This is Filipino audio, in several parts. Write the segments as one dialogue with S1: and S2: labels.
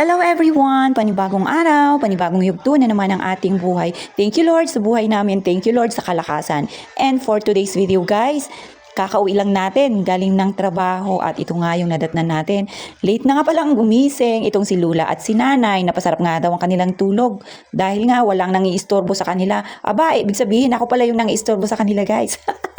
S1: Hello everyone! Panibagong araw, panibagong yugto na naman ang ating buhay. Thank you Lord sa buhay namin. Thank you Lord sa kalakasan. And for today's video guys, kakauwi lang natin galing ng trabaho at ito nga yung nadatnan natin. Late na nga palang gumising itong si Lula at si Nanay. Napasarap nga daw ang kanilang tulog dahil nga walang nangiistorbo sa kanila. Aba, ibig sabihin ako pala yung nangiistorbo sa kanila guys.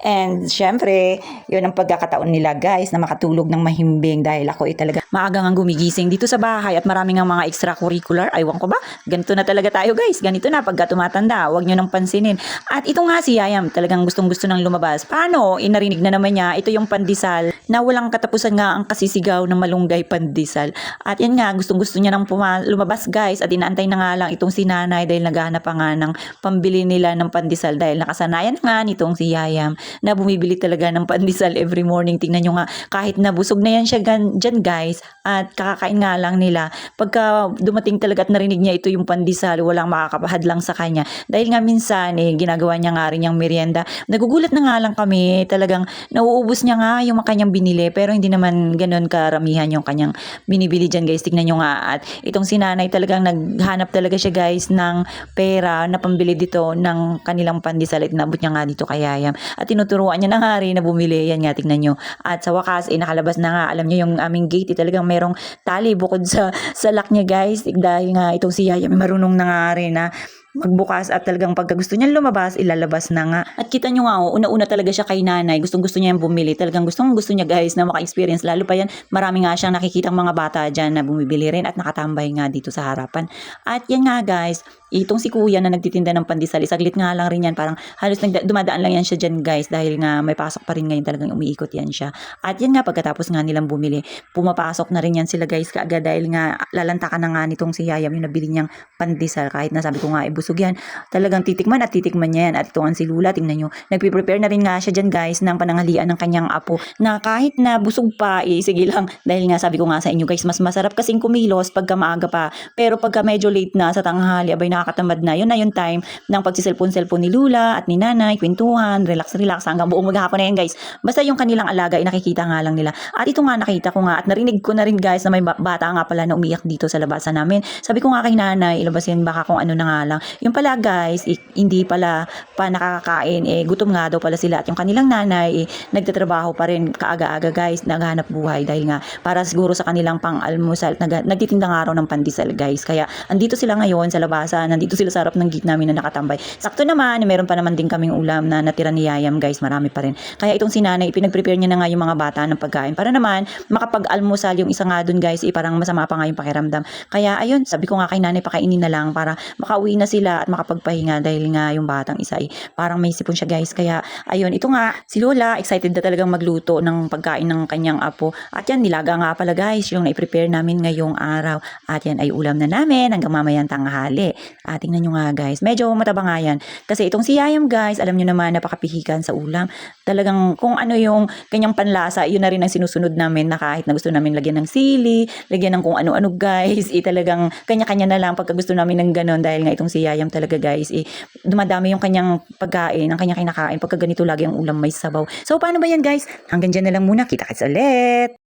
S1: And syempre, yun ang pagkakataon nila guys na makatulog ng mahimbing dahil ako ay talaga maagang ang gumigising dito sa bahay at maraming ang mga extracurricular. Aywan ko ba? Ganito na talaga tayo guys. Ganito na pagka tumatanda. Huwag nyo nang pansinin. At ito nga si Yayam talagang gustong gusto nang lumabas. Paano? Inarinig na naman niya. Ito yung pandesal na walang katapusan nga ang kasisigaw ng malunggay pandesal. At yan nga, gustong gusto niya nang lumabas guys. At inaantay na nga lang itong si nanay dahil naghahanap nga ng pambili nila ng pandesal dahil nakasanayan nga nitong si Yayam na bumibili talaga ng pandesal every morning. Tingnan nyo nga, kahit nabusog na yan siya dyan guys, at kakakain nga lang nila, pagka dumating talaga at narinig niya ito yung pandesal, walang makakapahad lang sa kanya. Dahil nga minsan, eh, ginagawa niya nga rin yung merienda. Nagugulat na nga lang kami, talagang nauubos niya nga yung kanyang binili, pero hindi naman ganun karamihan yung kanyang binibili dyan guys. Tingnan nyo nga, at itong sinanay talagang naghanap talaga siya guys ng pera na pambili dito ng kanilang pandesal at nabot niya nga dito kay Yayam. At tinuturuan niya na nga rin na bumili. Yan nga, tignan nyo. At sa wakas, eh, nakalabas na nga. Alam niyo yung aming gate, eh, talagang merong tali bukod sa, sa lock niya guys. Dahil nga itong si Yayam, marunong na nga rin na magbukas at talagang pagka gusto niya lumabas, ilalabas na nga. At kita nyo nga, oh, una-una talaga siya kay nanay. Gustong gusto niya yung bumili. Talagang gustong gusto niya guys na maka-experience. Lalo pa yan, marami nga siyang nakikitang mga bata dyan na bumibili rin at nakatambay nga dito sa harapan. At yan nga guys, itong si kuya na nagtitinda ng pandesal, saglit nga lang rin yan. Parang halos nagda- dumadaan lang yan siya dyan guys dahil nga may pasok pa rin ngayon talagang umiikot yan siya. At yan nga pagkatapos nga nilang bumili, pumapasok na rin yan sila guys kaagad dahil nga lalantakan na nga nitong si Yayam yung nabili niyang pandesal kahit na sabi ko nga ibusog yan. Talagang titikman at titikman niya yan. At ito ang si Lula, tingnan nyo. Nagpe-prepare na rin nga siya dyan guys ng pananghalian ng kanyang apo na kahit na busog pa, eh sige lang. Dahil nga sabi ko nga sa inyo guys, mas masarap kasing kumilos pagka maaga pa. Pero pagka medyo late na sa tanghali, abay nakakatamad na. Yun na yung time ng pagsiselfon-selfon ni Lula at ni Nanay, kwentuhan, relax-relax hanggang buong maghapon na yan guys. Basta yung kanilang alaga, ay nakikita nga lang nila. At ito nga nakita ko nga at narinig ko na rin guys na may ba- bata nga pala na umiyak dito sa labasan namin. Sabi ko nga kay Nanay, ilabasin baka kung ano na nga lang. Yung pala guys, eh, hindi pala pa nakakakain, eh gutom nga daw pala sila. At yung kanilang nanay, eh, nagtatrabaho pa rin kaaga-aga guys, naghahanap buhay dahil nga para siguro sa kanilang pang-almusal, nag- nagtitinda nga raw ng pandesal guys. Kaya andito sila ngayon sa labasan, nandito sila sa harap ng gate namin na nakatambay. Sakto naman, meron pa naman din kaming ulam na natira ni Yayam guys, marami pa rin. Kaya itong sinanay, pinag-prepare niya na nga yung mga bata ng pagkain para naman makapag-almusal yung isa nga dun guys, eh, parang masama pa nga yung pakiramdam. Kaya ayun, sabi ko nga kay nanay, pakainin na lang para makauwi na sila at makapagpahinga dahil nga yung batang isa ay parang may sipon siya guys. Kaya ayun, ito nga, si Lola, excited na talagang magluto ng pagkain ng kanyang apo. At yan, nilaga nga pala guys, yung na-prepare namin ngayong araw. At yan ay ulam na namin hanggang mamayang tanghali. At tingnan nyo nga guys, medyo mataba nga yan. Kasi itong si Yayam guys, alam nyo naman napakapihikan sa ulam. Talagang kung ano yung kanyang panlasa, yun na rin ang sinusunod namin na kahit na gusto namin lagyan ng sili, lagyan ng kung ano-ano guys, eh talagang kanya-kanya na lang pagka gusto namin ng ganon dahil nga itong si Yayam talaga guys, eh dumadami yung kanyang pagkain, ang kanyang kinakain pagka ganito lagi ang ulam may sabaw. So paano ba yan guys? Hanggang dyan na lang muna, kita kits ulit!